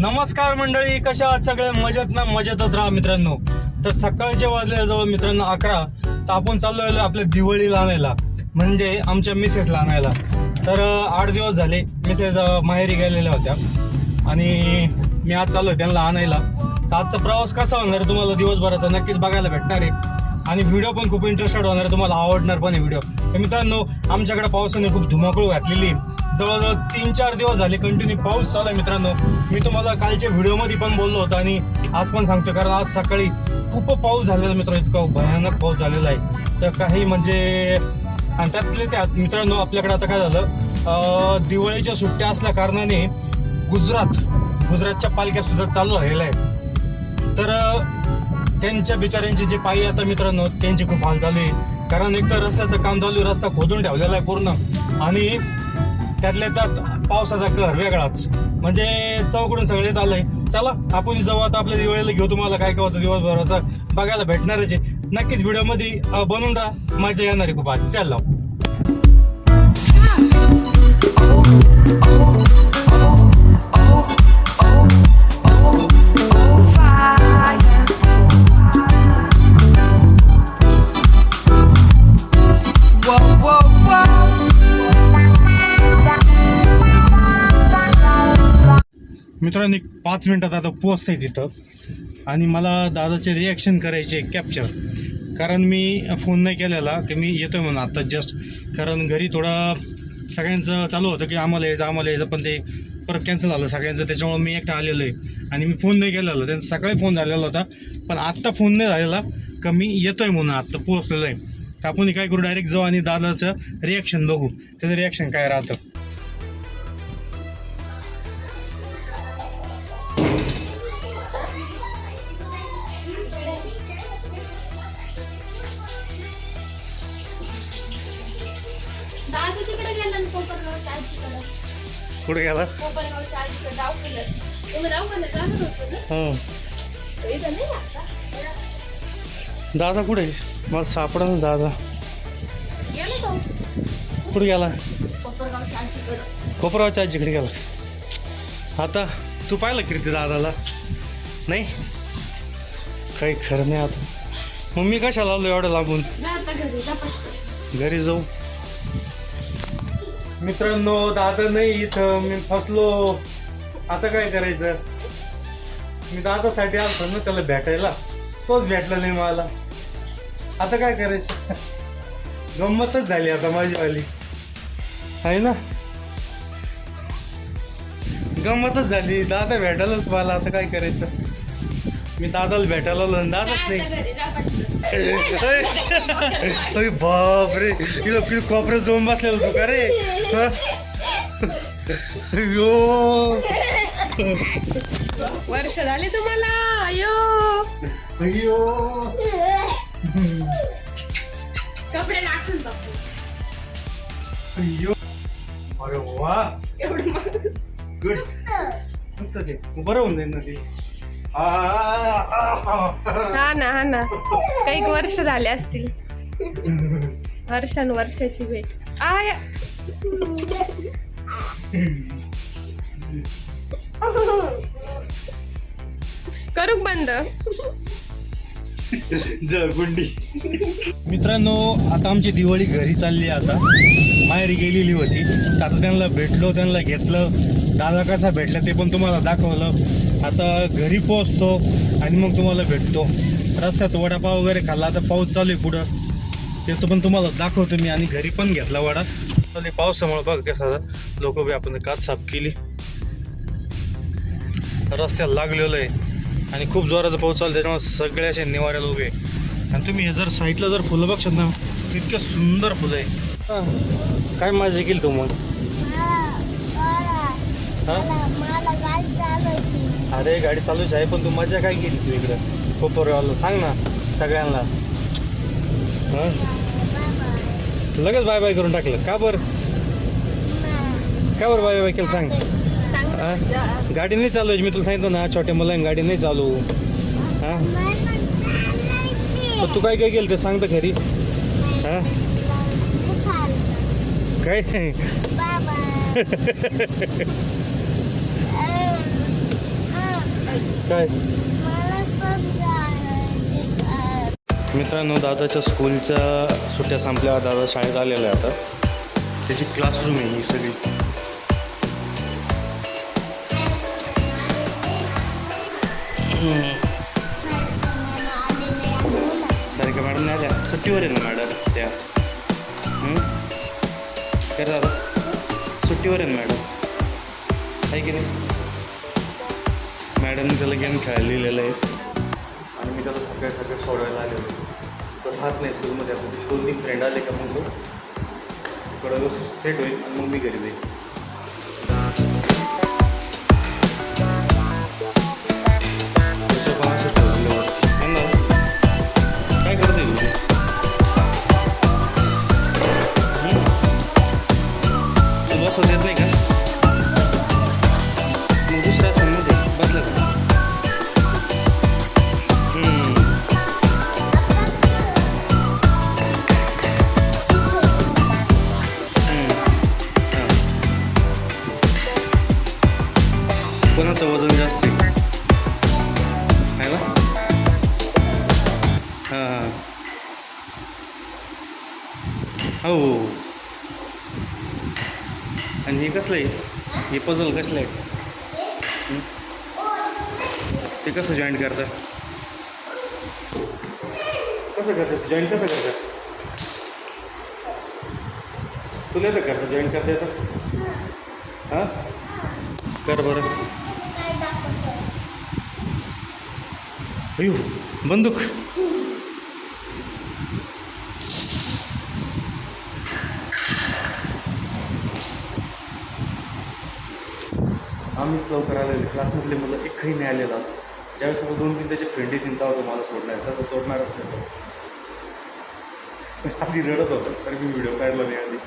नमस्कार मंडळी कशा आहात सगळे? मजेत ना? मजेतच राहा मित्रांनो. तर सकाळचे वाजले जवळ मित्रांनो अकरा. तर आपण चाललोय आपल्या दिवाळीला आणायला म्हणजे आमच्या मिसेसला आणायला तर आठ दिवस झाले. मिसेस माहेरी गेलेल्या होत्या. आणि मी आज चाललोय त्यांना आणायला. तर आजचा प्रवास कसा होणार तुम्हाला दिवसभराचा? नक्कीच बघायला भेटणार आहे. आणि व्हिडिओ पण खूप इंटरेस्टेड होणार आहे. तुम्हाला आवडणार पण आहे व्हिडिओ तर मित्रांनो आमच्याकडे पावसाने खूप धुमाकूळ घातलेली जवळजवळ तीन चार दिवस झाले कंटिन्यू पाऊस चालू आहे मित्रांनो. मी तुम्हाला कालच्या व्हिडिओमध्ये पण बोललो होतो आणि आज पण सांगतो कारण आज सकाळी खूप पाऊस झालेला मित्रांनो. इतका भयानक पाऊस झालेला आहे. तर काही म्हणजे आणि त्यातले त्यात मित्रांनो आपल्याकडे आता काय झालं? दिवाळीच्या सुट्ट्या असल्या कारणाने गुजरात गुजरातच्या पालख्या सुद्धा चालू झालेल्या आहेत. तर त्यांच्या बिचाऱ्यांचे जे पायी आता मित्रांनो त्यांचे खूप हाल झाले आहे. कारण एकतर रस्त्याचं काम चालू आहे रस्ता खोदून ठेवलेला आहे पूर्ण. आणि त्यातल्या त्यात पावसाचा कर वेगळाच. म्हणजे चौकडून सगळे चाललंय चला आपण जाऊ आता आपल्या दिवाळीला घेऊ तुम्हाला काय काय होतं दिवसभराचं. बघायला भेटणारच आहे नक्कीच व्हिडिओमध्ये बनून बनवून राहा. मजा येणार आहे खूप आज. चल मित्रांनो एक पाच मिनटात आता पोचतंय तिथं. आणि मला दादाचे रिॲक्शन करायचे कॅप्चर कारण मी फोन नाही केलेला की मी येतोय म्हणून आत्ता जस्ट कारण घरी थोडा सगळ्यांचं चालू होतं की आम्हाला यायचं आम्हाला यायचं पण ते परत कॅन्सल झालं सगळ्यांचं त्याच्यामुळे मी एकटा आलेलो आहे. आणि मी फोन नाही केलेला त्यांचा सकाळी फोन झालेला होता. पण आत्ता फोन नाही झालेला का मी येतो आहे म्हणून आत्ता पोहोचलेलो आहे. तर आपण काय करू डायरेक्ट जाऊ आणि दादाचं रिॲक्शन बघू. त्याचं रिॲक्शन काय राहतं? कोपरगावच्या आजीकडे. कुठे गेला? कोपरगावच्या आजीकडे दवाखान्यात तुम्ही दवाखान्यात जाणार होतो ना? हां. तो इथं नाही आता. दादा कुठे? आहे? मला सापडा ना दादा. गेला तो. कुठे गेला? कोपरगावच्या आजीकडे. कोपरावच्या आजीकडे गेला. आता तू पाहिलं कीर्ती दादाला? नाही? काही खरं नाही आता. मग मी कशाला आलो एवढं लांबून? जा आता घरी जा पटकन. घरी जाऊ. मित्रांनो दादा नाही इथं. मी फसलो. आता काय करायचं? मी दादासाठी आलो ना त्याला भेटायला. तोच भेटला नाही मला. आता काय करायचं? गंमतच झाली आता माझीवाली. आहे ना? गंमतच झाली. दादा भेटायलाच मला. आता काय करायचं? मी दादाला भेटायला दादाच नाही. बाप रे तिला कोपऱ्यात जाऊन बसलेला तू का रे? अय्यो. वर्ष झाले तुम्हाला. अयो अय्यो. कपडे टाकून अय्यो. अरे वा. गुड बरं होऊन जाईल ना ते. हा ना हा ना. काही वर्ष झाले असतील. वर्षानुवर्षाची भेट. आय. करू बंद. जळगुंडी. मित्रांनो आता आमची दिवाळी घरी चालली आता. माहेरी गेलेली होती. तर आता त्यांना भेटलो त्यांना घेतलं. दादा कसा भेटला ते पण तुम्हाला दाखवलं. आता घरी पोहोचतो आणि मग तुम्हाला भेटतो. रस्त्यात वडापाव वगैरे खाल्ला आता पाऊस चालू आहे पुढं. ते तो पण तुम्हाला दाखवतो मी आणि घरी पण घेतला वडा. आणि पावसामुळे बघ कसा लोक बी आपण काच साफ केली. रस्त्याला लागलेलं आहे. आणि खूप जोराचा पाऊस चालू त्याच्यामुळे सगळे असे निवाऱ्याला उभे आहे. आणि तुम्ही हे जर साईडला जर फुलं बघशात ना इतकं सुंदर फुलं आहे. काय मजा केली तू मग? हा? अरे गाडी चालूच आहे पण तू मजा काय केली तू इकडं? कोपरवाला सांग ना सगळ्यांना. हा? लगेच बाय बाय करून टाकलं. का बरं? का बरं बाय बाय केलं? सांग. हा? गाडी नाही चालवायची. मी तुला सांगितलं ना छोट्या मुलांना गाडी नाही चालू हा? तू काय काय केलं ते सांग तर खरी. हा? काय? काय? मित्रांनो दादाच्या स्कूलच्या सुट्ट्या संपल्या. दादा शाळेत आलेला आहे आता. त्याची क्लासरूम आहे ही सगळी. सारिका मॅडम नाही आल्या. सुट्टीवर आहे ना मॅडम? त्या. दादा सुट्टीवर आहे ना मॅडम? आहे की नाही? मॅडमने त्याला गेम खेळायला लिहिलेलं आहे. आणि मी त्याला सकाळी सकाळी सोडवायला आले होते तो राहत नाही स्कूलमध्ये आपण दोन तीन फ्रेंड आले का मग तो? थोडा दिवस सेट होईल आणि मग मी घरी जाईल. कोणाचं वजन जास्त आहे? ना? हां हां. हो, हो, हो आणि हे कसलं आहे? हे पझल कसलं आहे? ते कसं जॉईंट करतात कसं करतात जॉईंट कसं करतात तुला येतं करता जॉईंट करता येतं? हां? कर बरं. अयो बंदूक. आम्हीच लवकर आलेले. क्लासमधले मुलं एकही नाही आलेला असतो ज्यावेळेस मला दोन तीन त्याचे फ्रेंडी चिंता होतो मला सोडणार तसं सोडणारच नाही. आधी रडत होतं तर मी व्हिडिओ काढला नाही आधी.